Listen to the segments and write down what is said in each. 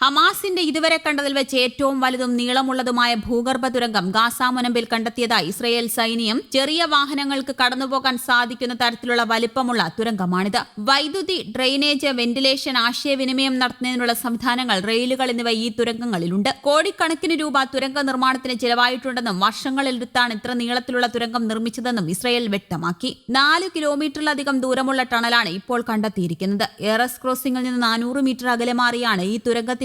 ഹമാസിന്റെ ഇതുവരെ കണ്ടതിൽ വെച്ച് ഏറ്റവും വലുതും നീളമുള്ളതുമായ ഭൂഗർഭ തുരങ്കം ഗാസ മുനമ്പിൽ കണ്ടെത്തിയതായി ഇസ്രയേൽ സൈന്യം ചെറിയ വാഹനങ്ങൾക്ക് കടന്നുപോകാൻ സാധിക്കുന്ന തരത്തിലുള്ള വലിപ്പമുള്ള തുരങ്കമാണിത്. വൈദ്യുതി ഡ്രെയിനേജ് വെന്റിലേഷൻ ആശയവിനിമയം നടത്തുന്നതിനുള്ള സംവിധാനങ്ങൾ റെയിലുകൾ എന്നിവ ഈ തുരങ്കങ്ങളിലുണ്ട്. കോടിക്കണക്കിന് രൂപ തുരങ്ക നിർമ്മാണത്തിന് ചിലവായിട്ടുണ്ടെന്നും വർഷങ്ങളിലെടുത്താണ് ഇത്ര നീളത്തിലുള്ള തുരങ്കം നിർമ്മിച്ചതെന്നും ഇസ്രയേൽ വ്യക്തമാക്കി. നാല് കിലോമീറ്ററിലധികം ദൂരമുള്ള ടണലാണ് ഇപ്പോൾ കണ്ടെത്തിയിരിക്കുന്നത്. എയറസ് ക്രോസിംഗിൽ നിന്ന് നാനൂറ് മീറ്റർ അകലെ മാറിയാണ് ഈ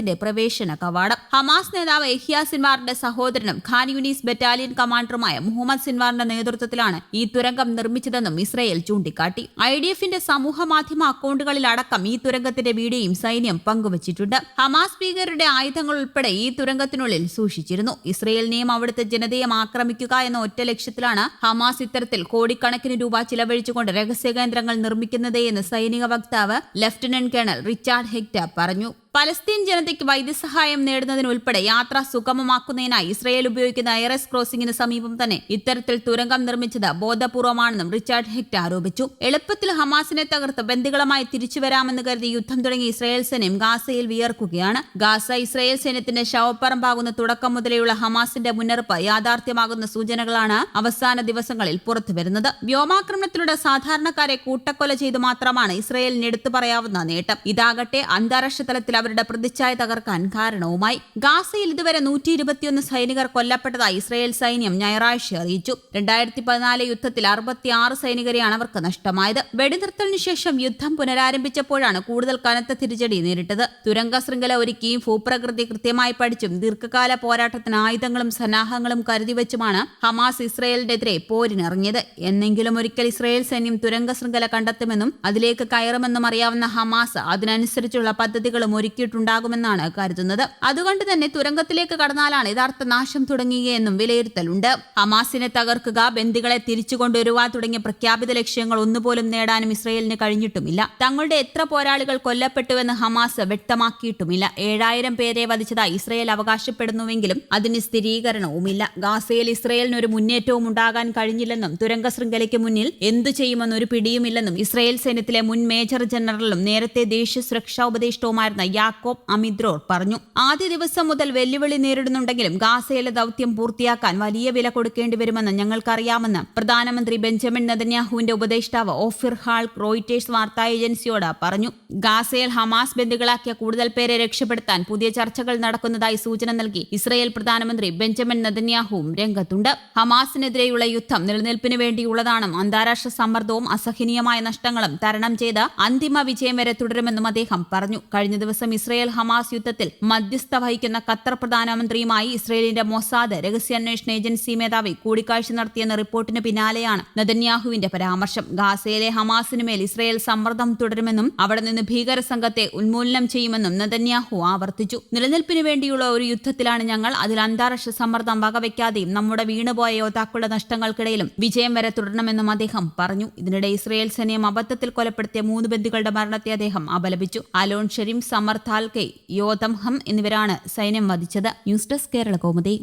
തുരങ്കത്തിന്റെ പ്രവേശന കവാടം. ഹമാസ് നേതാവ് എഹിയ സിൻവാറിന്റെ സഹോദരനും ഖാൻ യൂനീസ് ബറ്റാലിയൻ കമാൻഡറുമായ മുഹമ്മദ് സിൻവാറിന്റെ നേതൃത്വത്തിലാണ് ഈ തുരങ്കം നിർമ്മിച്ചതെന്നും ഇസ്രയേൽ ചൂണ്ടിക്കാട്ടി. ഐ ഡി എഫിന്റെ സമൂഹ മാധ്യമ അക്കൌണ്ടുകളിലടക്കം ഈ തുരങ്കത്തിന്റെ വീഡിയോയും സൈന്യം പങ്കുവച്ചിട്ടുണ്ട്. ഹമാസ് ഭീകരരുടെ ആയുധങ്ങൾ ഉൾപ്പെടെ ഈ തുരങ്കത്തിനുള്ളിൽ സൂക്ഷിച്ചിരുന്നു. ഇസ്രയേലിനെയും അവിടുത്തെ ജനതയെ ആക്രമിക്കുക എന്ന ഒറ്റ ലക്ഷ്യത്തിലാണ് ഹമാസ് ഇത്തരത്തിൽ കോടിക്കണക്കിന് രൂപ ചിലവഴിച്ചുകൊണ്ട് രഹസ്യ കേന്ദ്രങ്ങൾ നിർമ്മിക്കുന്നത് എന്ന് സൈനിക വക്താവ് ലഫ്റ്റനന്റ് കേണൽ റിച്ചാർഡ് ഹെക്ടർ പറഞ്ഞു. പലസ്തീൻ ജനതയ്ക്ക് വൈദ്യസഹായം നേടുന്നതിനുൾപ്പെടെ യാത്ര സുഗമമാക്കുന്നതിനായി ഇസ്രയേൽ ഉപയോഗിക്കുന്ന എയറസ് ക്രോസിംഗിന് സമീപം തന്നെ ഇത്തരത്തിൽ തുരങ്കം നിർമ്മിച്ചത് ബോധപൂർവമാണെന്നും റിച്ചാർഡ് ഹെക്ട് ആരോപിച്ചു. എളുപ്പത്തിൽ ഹമാസിനെ തകർത്ത് ബന്ധുക്കളുമായി തിരിച്ചുവരാമെന്ന് കരുതി യുദ്ധം തുടങ്ങിയ ഇസ്രയേൽ സൈന്യം ഗാസയിൽ വിയർക്കുകയാണ്. ഗാസ ഇസ്രയേൽ സൈന്യത്തിന്റെ ശവപ്പറമ്പാകുന്ന തുടക്കം മുതലെയുള്ള ഹമാസിന്റെ മുന്നറിയിപ്പ് യാഥാർത്ഥ്യമാകുന്ന സൂചനകളാണ് അവസാന ദിവസങ്ങളിൽ പുറത്തുവരുന്നത്. വ്യോമാക്രമണത്തിലൂടെ സാധാരണക്കാരെ കൂട്ടക്കൊല ചെയ്തു മാത്രമാണ് ഇസ്രയേലിന് എടുത്തു പറയാവുന്ന നേട്ടം. ഇതാകട്ടെ അന്താരാഷ്ട്ര തലത്തിൽ അവരുടെ പ്രതിച്ഛായ തകർക്കാൻ കാരണവുമായി. ഗാസയിൽ ഇതുവരെ നൂറ്റി ഇരുപത്തിയൊന്ന് സൈനികർ കൊല്ലപ്പെട്ടതായി ഇസ്രയേൽ സൈന്യം ഞായറാഴ്ച അറിയിച്ചു. രണ്ടായിരത്തി പതിനാല് യുദ്ധത്തിൽ അറുപത്തിയാറ് സൈനികരെയാണ് അവർക്ക് നഷ്ടമായത്. വെടിനിർത്തലിനു ശേഷം യുദ്ധം പുനരാരംഭിച്ചപ്പോഴാണ് കൂടുതൽ കനത്ത തിരിച്ചടി നേരിട്ടത്. തുരങ്ക ശൃംഖല ഒരുക്കിയും ഭൂപ്രകൃതി കൃത്യമായി പഠിച്ചും ദീർഘകാല പോരാട്ടത്തിന് ആയുധങ്ങളും സന്നാഹങ്ങളും കരുതിവെച്ചുമാണ് ഹമാസ് ഇസ്രയേലിനെതിരെ പോരിനിറങ്ങിയത്. എന്നെങ്കിലും ഒരിക്കൽ ഇസ്രയേൽ സൈന്യം തുരങ്ക ശൃംഖല കണ്ടെത്തുമെന്നും അതിലേക്ക് കയറുമെന്നും അറിയാവുന്ന ഹമാസ് അതിനനുസരിച്ചുള്ള പദ്ധതികളും ഒരുക്കിയിട്ടുണ്ടാകുമെന്നാണ് കരുതുന്നത്. അതുകൊണ്ട് തന്നെ തുരങ്കത്തിലേക്ക് കടന്നാലാണ് യഥാർത്ഥ നാശം തുടങ്ങുകയെന്നും വിലയിരുത്തലുണ്ട്. ഹമാസിനെ തകർക്കുക ബന്ദികളെ തിരിച്ചു കൊണ്ടുവരുക തുടങ്ങിയ പ്രഖ്യാപിത ലക്ഷ്യങ്ങൾ ഒന്നുപോലും നേടാനും ഇസ്രയേലിന് കഴിഞ്ഞിട്ടുമില്ല. തങ്ങളുടെ എത്ര പോരാളികൾ കൊല്ലപ്പെട്ടുവെന്ന് ഹമാസ് വ്യക്തമാക്കിയിട്ടുമില്ല. ഏഴായിരം പേരെ വധിച്ചതായി ഇസ്രയേൽ അവകാശപ്പെടുന്നുവെങ്കിലും അതിന് സ്ഥിരീകരണവുമില്ല. ഗാസയിൽ ഇസ്രയേലിന് ഒരു മുന്നേറ്റവും ഉണ്ടാകാൻ കഴിഞ്ഞില്ലെന്നും തുരങ്ക ശൃംഖലയ്ക്ക് മുന്നിൽ എന്തു ചെയ്യുമെന്നൊരു പിടിയുമില്ലെന്നും ഇസ്രയേൽ സൈന്യത്തിലെ മുൻ മേജർ ജനറലും നേരത്തെ ദേശീയ സുരക്ഷാ ഉപദേഷ്ടാവുമായിരുന്ന യാക്കോബ് അമിദ്രോർ പറഞ്ഞു. ആദ്യ ദിവസം മുതൽ വെല്ലുവിളി നേരിടുന്നുണ്ടെങ്കിലും ഗാസയിലെ ദൌത്യം പൂർത്തിയാക്കാൻ വലിയ വില കൊടുക്കേണ്ടി വരുമെന്ന് ഞങ്ങൾക്കറിയാമെന്ന് പ്രധാനമന്ത്രി ബെഞ്ചമിൻ നദന്യാഹുവിന്റെ ഉപദേഷ്ടാവ് ഓഫിർ ഹാൾ റോയിറ്റേഴ്സ് വാർത്താ ഏജൻസിയോട് പറഞ്ഞു. ഗാസയിൽ ഹമാസ് ബന്ധുക്കളാക്കിയ കൂടുതൽ പേരെ രക്ഷപ്പെടുത്താൻ പുതിയ ചർച്ചകൾ നടക്കുന്നതായി സൂചന നൽകി ഇസ്രയേൽ പ്രധാനമന്ത്രി ബെഞ്ചമിൻ നെതന്യാഹുവും രംഗത്തുണ്ട്. ഹമാസിനെതിരെയുള്ള യുദ്ധം നിലനിൽപ്പിന് വേണ്ടിയുള്ളതാണെന്നും അന്താരാഷ്ട്ര സമ്മർദ്ദവും അസഹനീയമായ നഷ്ടങ്ങളും തരണം ചെയ്ത് അന്തിമ വിജയം വരെ തുടരുമെന്നും അദ്ദേഹം പറഞ്ഞു. കഴിഞ്ഞ ദിവസം ഇസ്രയേൽ ഹമാസ് യുദ്ധത്തിൽ മധ്യസ്ഥ വഹിക്കുന്ന ഖത്തർ പ്രധാനമന്ത്രിയുമായി ഇസ്രയേലിന്റെ മൊസാദ് രഹസ്യാന്വേഷണ ഏജൻസി മേധാവി കൂടിക്കാഴ്ച നടത്തിയെന്ന റിപ്പോർട്ടിന് പിന്നാലെയാണ് നദന്യാഹുവിന്റെ പരാമർശം. ഗാസയിലെ ഹമാസിനുമേൽ ഇസ്രയേൽ സമ്മർദ്ദം തുടരുമെന്നും അവിടെ നിന്ന് ഭീകര സംഘത്തെ ഉന്മൂലനം ചെയ്യുമെന്നും നദന്യാഹു ആവർത്തിച്ചു. നിലനിൽപ്പിന് വേണ്ടിയുള്ള ഒരു യുദ്ധത്തിലാണ് ഞങ്ങൾ അതിൽ അന്താരാഷ്ട്ര സമ്മർദ്ദം വകവയ്ക്കാതെയും നമ്മുടെ വീണുപോയ യോദ്ധാക്കളുടെ നഷ്ടങ്ങൾക്കിടയിലും വിജയം വരെ തുടരണമെന്നും അദ്ദേഹം പറഞ്ഞു. ഇതിനിടെ ഇസ്രയേൽ സൈന്യം അബദ്ധത്തിൽ കൊലപ്പെടുത്തിയ മൂന്ന് ബന്ധുക്കളുടെ മരണത്തെ അദ്ദേഹം അപലപിച്ചു. അലോൺ ഷെരീം സമർ താൽക്കെ യോതംഹം എന്നിവരാണ് സൈന്യം വധിച്ചത്. News desk Kerala Kaumudi.